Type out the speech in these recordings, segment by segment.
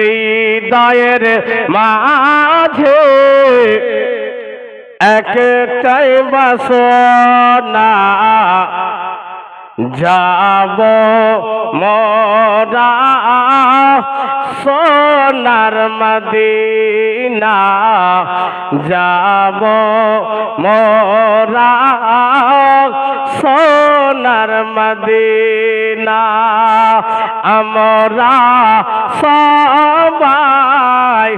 হৃদয়ের মাঝে একটাই বাসনা যাব মোরা সোনার মদিনা। যাব মোরা সোনার মদিনা। আমরা সবাই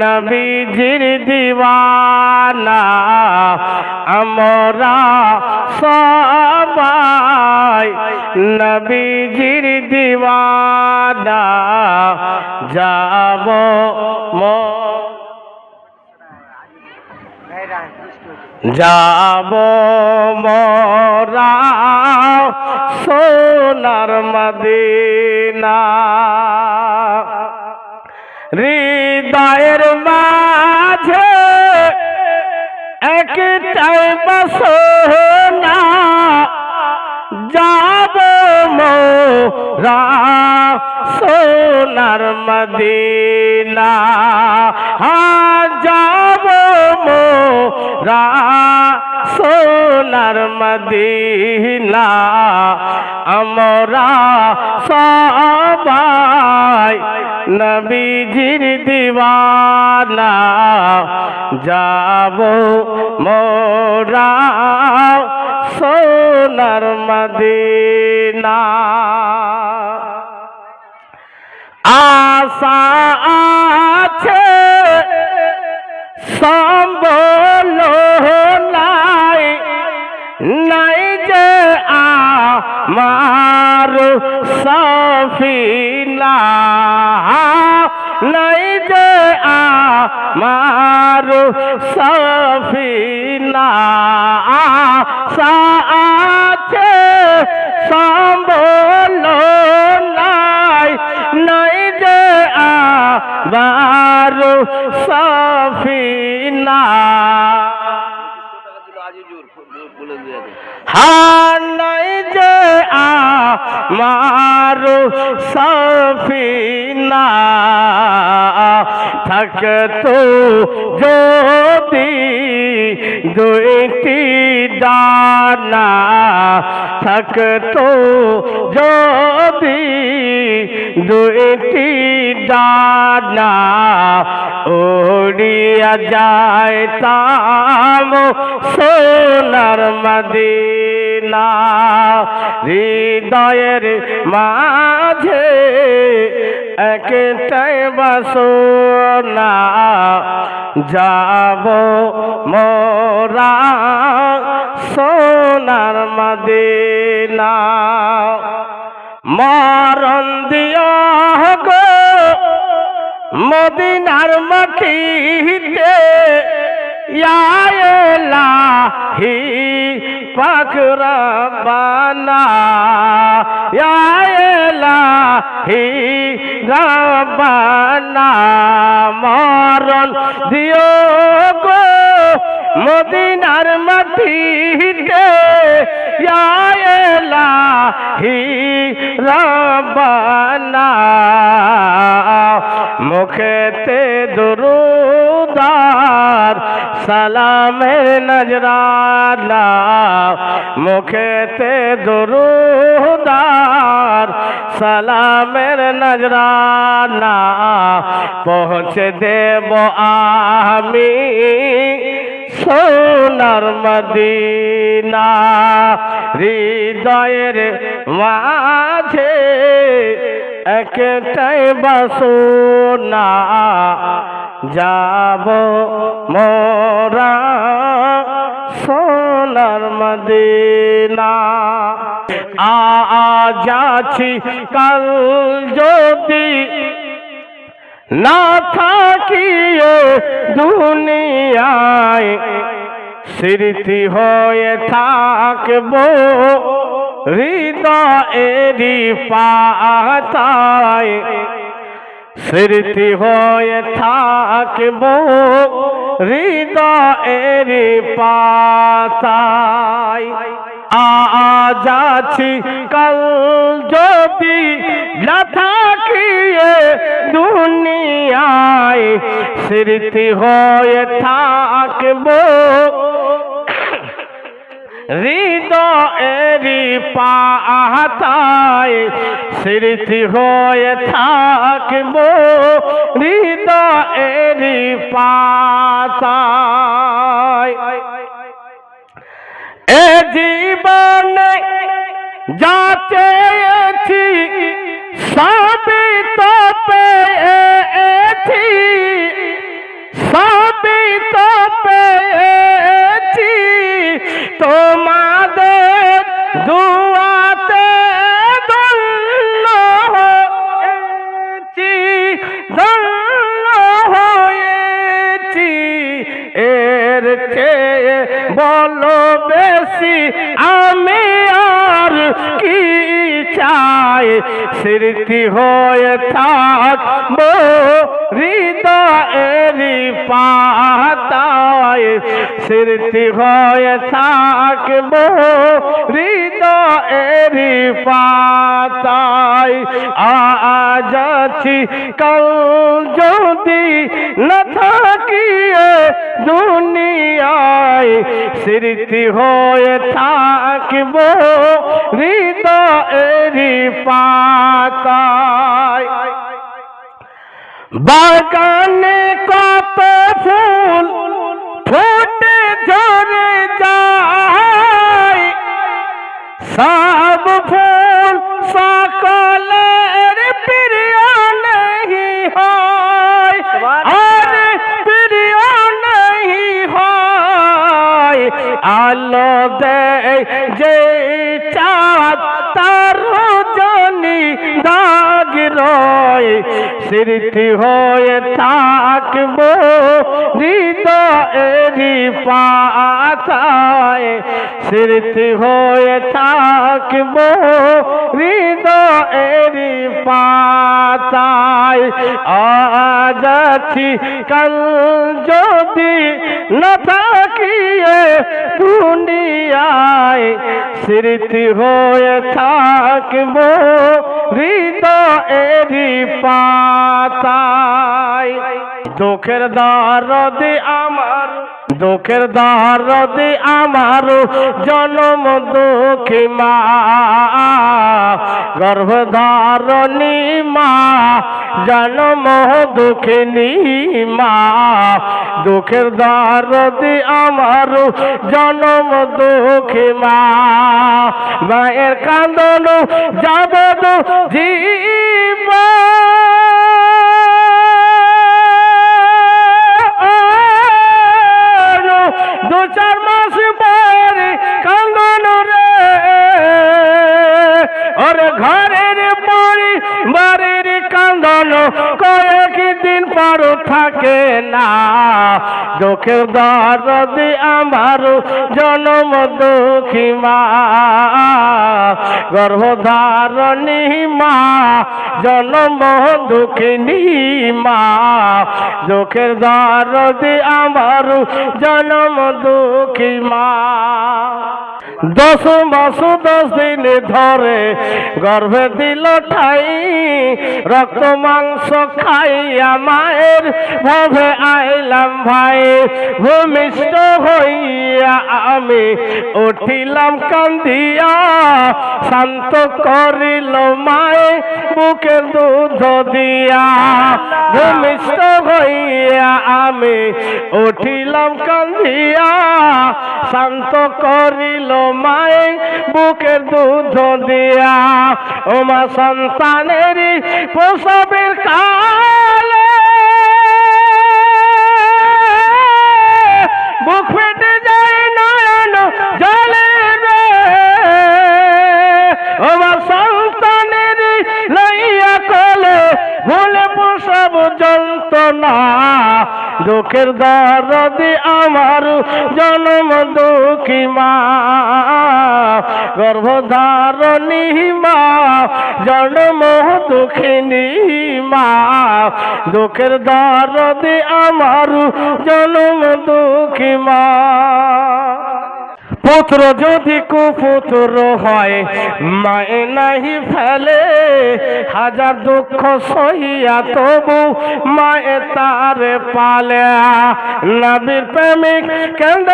নবীজির দিওয়ানা আমরা সবাই নবীজির দিওয়ানা যাব মো যাব মোরা সোনার মদিনা। হৃদয়ের মাঝে একটাই বাসনা যাব মোরা সোনার মদিনা। হ্যাঁ যাব মোরা সোনার মদিনা আমরা সবাই নবীজির দিওয়ানা যাব মোরা সোনার মদিনা। আশা আছে সম্বল আমার সফিনা নাই যে আমার সফিনা আছে সম্বল নাই নাই যে আবার সফিনা হানাই যে আমার সফিনা থাকতো যদি দুইটি ডানা থাকতো যদি দুইটি ডানা উড়িয়া যায় তাম সোনার মদিনা হৃদয়ের মাঝে একটাই বাসনা যাব মোরা সোনার মদিনা। মরণ দিও গো মদিনার মাটিতে। ইয়ালাহি পাকরা বানা ইয়ালাহি রাবানা মরণ দিও গো মদিনার মাটিতে ইয়ালাহি রাবানা মুখেতে দুরুদার সালামের নজরানা। মুখেতে দুরুদার সালামের নজরানা। পৌঁছে দেব আমি সোনার মদিনা হৃদয়ের মাঝে একটাই বাসনা যাব মোরা সোনার মদিনা। আজ আছি কাল যদি না থাকিয়ে দুনিয়ায়। স্মৃতি হয়ে থাকব হৃদয়েরই পাতায়। স্মৃতি হয়ে থাকব হৃদয়েরই পাতায়। আজ আছি কাল যদি না থাকিয়ে দুনিয়া স্মৃতি হয়ে থাকব। হৃদয়েরই পাতায় স্মৃতি হয়ে থাকব। হৃদয়েরই পাতায় এ জীবনে যা চেয়েছি সবই তো পেয়েছি, সবই তো পেয়েছি। তোমাদের দুয়াতে ধন্য হয়েছি ধন্য হয়েছি। এর চেয়ে বলো বেশি, আমি আর কি চাই? স্মৃতি হয়ে থাকব, হৃদয়েরই পাতায়। স্মৃতি হয়ে থাকব, হৃদয়েরই পাতায়। আজ আছি, কাল যদি না থাকিয়ে দুনিয়ায় স্মৃতি হয়ে থাকব, হৃদয়েরই পাতায়। বাগানে কত ফুল ফুটে ঝরে যায়। সব ফুল সকলের প্রিয় नहीं হয়। আলো দেয় যে চাঁদ তার রজনী দাগ রয়। স্মৃতি হয়ে থাকব হৃদয়েরই পাতায়। স্মৃতি হয়ে থাকব হৃদয়েরই পাতায়। আজ আছি, কাল যদি না থাকিয়ে দুনিয়ায় স্মৃতি হয়ে থাকব হৃদয়েরই পাতায়। দুঃখের দরদি আমার দুঃখের দরদি আমার জনম দুঃখী মা। গর্ভধারণী মা, জনম দুঃখিনী মা। দুঃখের দরদি আমার জনম দুঃখী মা। মায়ের কান্দন যাবে জীবা দু চার থাকে না। দুঃখের দরদি আমার জনম দুঃখী মা। গর্ভধারণী মা, জনম দুঃখিনী মা। দুঃখের দরদি আমার জনম দুঃখী মা। দশ মাস দশ দিন ধরে গর্ভে দিল ঠাই, রক্ত মাংস খাইয়া মায়ের ভাবে আইলাম ভাই। ভূমিষ্ঠ হইয়া আমি উঠিলাম কান্দিয়া, শান্ত করিল মায়ে বুকের দুধ দিয়া। ভূমিষ্ঠ হইয়া আমি উঠিলাম কান্দিয়া, শান্ত করিল মায়ে বুকের দুধ দিয়া ওমা সন্তানের প্রসবের কালে। বুক ফেটে যায় নয়ন জলে রে। ওমা সন্তানের লইয়া কলে ভুলে প্রসব যন্ত্রণা, দুঃখের দরদি আমার জন্ম দুঃখী মা, গর্ভধারণী মা, জন্ম দুঃখিনী মা। দুঃখের দরদি আমার জন্ম দুঃখী মা। পুত্র যদি কুপুত্র হয়, মায়ে নাহি ফেলে। হাজার দুঃখ সহিয়া তবু মায়ে তারে পালে নাবির প্রেমিক কেন্দ্র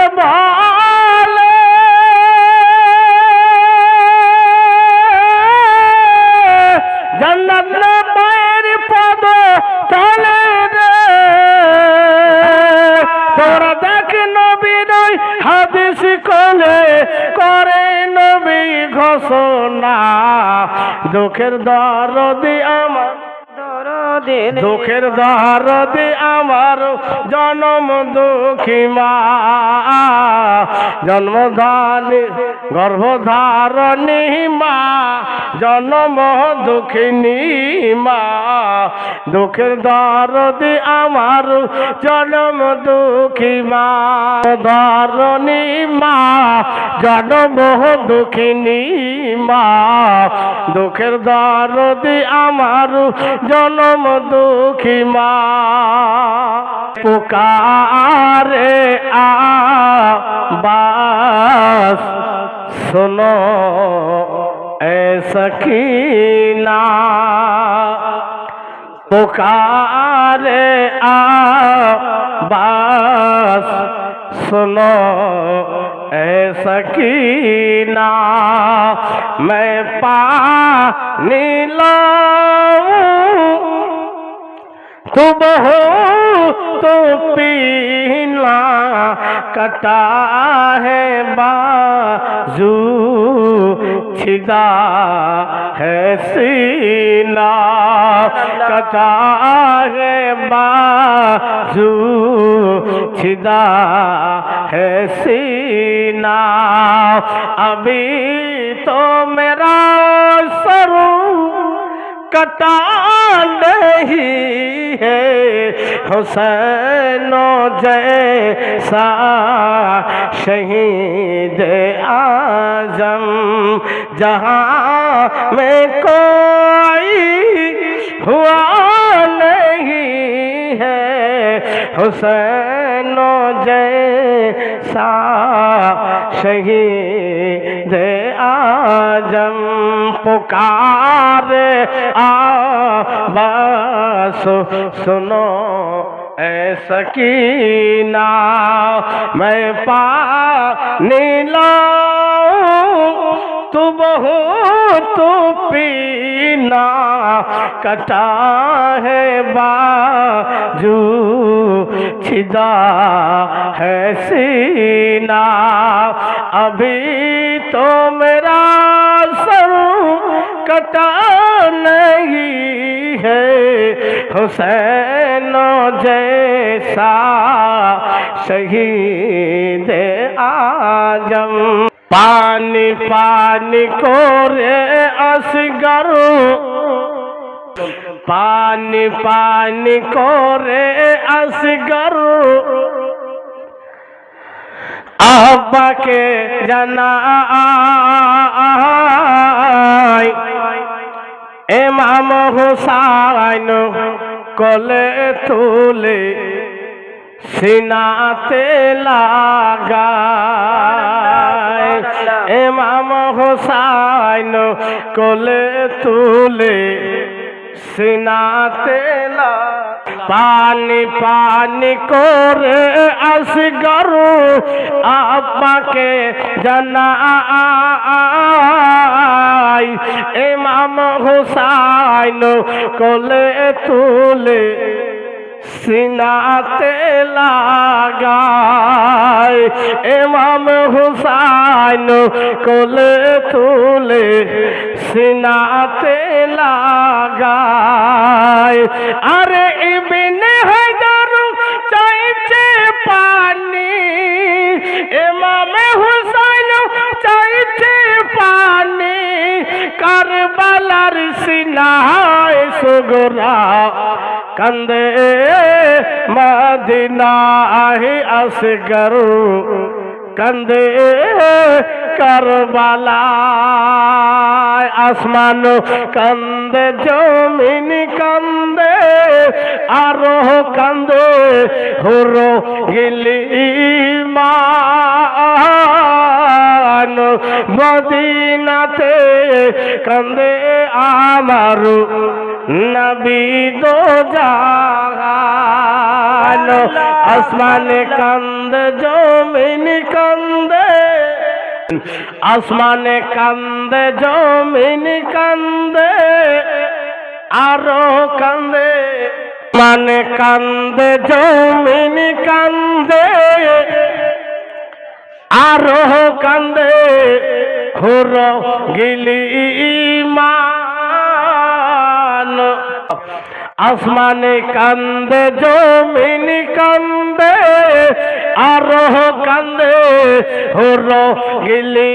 দুঃখের দরদি আমার দরদিন দুঃখের দরদি আমার জনম দুঃখী মা। জন্মধানী গর্ভধারণী মা, জন্ম দুঃখিনী মা। দুঃখের দরদি আমার জনম দুঃখী মা। ধরণী মা, জনম দুঃখিনী মা। দুঃখের দরদি আমার জনম دکھی ماں پکارے آس سنو ایسنا پکارے آ، بس سنو، اے سکینہ، میں پا نیلا تم ہو تو پیلا کٹا ہے بازو چھدا ہے سینا کٹا ہے بازو چھدا ہے سینا۔ ابھی تو میرا سرو کٹا نہیں ہے۔ حسین جیسا شہید آزم جہاں میں کوئی ہوا۔ حسین جیسا شہید آجم پکار آباس سنو اے سکینہ میں پانی لاؤں تو بہت تو پینا کٹا ہے باجو کھدا ہے سینا۔ ابھی تو میرا سر کٹا نہیں ہے، حسین جیسا شہید آجم পানি পানি করে আসগার। পানি পানি করে আসগার। আব্বাকে জানা এমাম হুসাইন কলে তুলে সিনাতে লাগা। হুসাইন কলে তুলে সিনাতে পানি পানি করে আসগর আপাকে জানাই। ইমাম হুসাইন কোলে তুলে সিনাতে লাগায়, ইমাম হুসাইন কোলে তুলে সিনাতে লাগায়। আরে ইবিনে হায়দার চাইছে পানি, ইমাম হুসাইন চাইছে পানি, কারবালার সিনায় সুগরা কান্দে মদিনায় আসগর কান্দে কারবালায় আসমান কান্দে জমিন কান্দে আরও কান্দে হরো গিলি মা মদিনাতে কান্দে আমার নবী দো জাহান আসমানে কান্দে, জমিন কান্দে। আসমানে কান্দে, জমিন কান্দে। আরও কান্দে। মানে কান্দে, জমিন কান্দে। আরও কান্দে হুর গিলি মান আসমানে কান্দে জমিন কান্দে আরও কান্দে হোর গিলি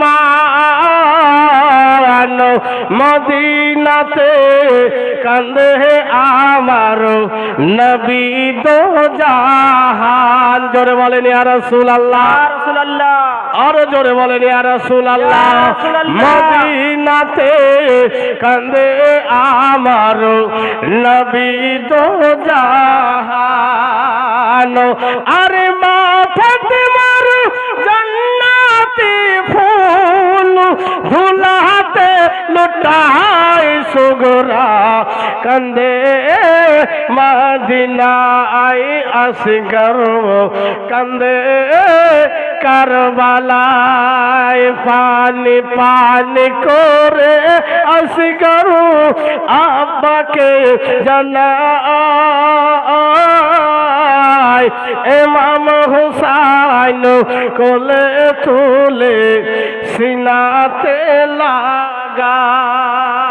মান মদিনাতে কান্দে আমার নবী দো জাহান? জোরে বলেন ইয়া রাসূলুল্লাহ। রাসূলুল্লাহ। আরও জোরে বলেন ইয়া রাসূলুল্লাহ। মদিনাতে কান্দে আমার নবী দো জাহান। আরে মা ফাতেমার জান্নাতি ফুল ধুলাতে লুটাই সুগরা কান্দে। মদিনা আই আসগর কান্দে। কারবালায় পানি পানি করে আসগর আব্বাকে জানাই এমাম হুসাইন কোলে তুলে সিনাতে লাগা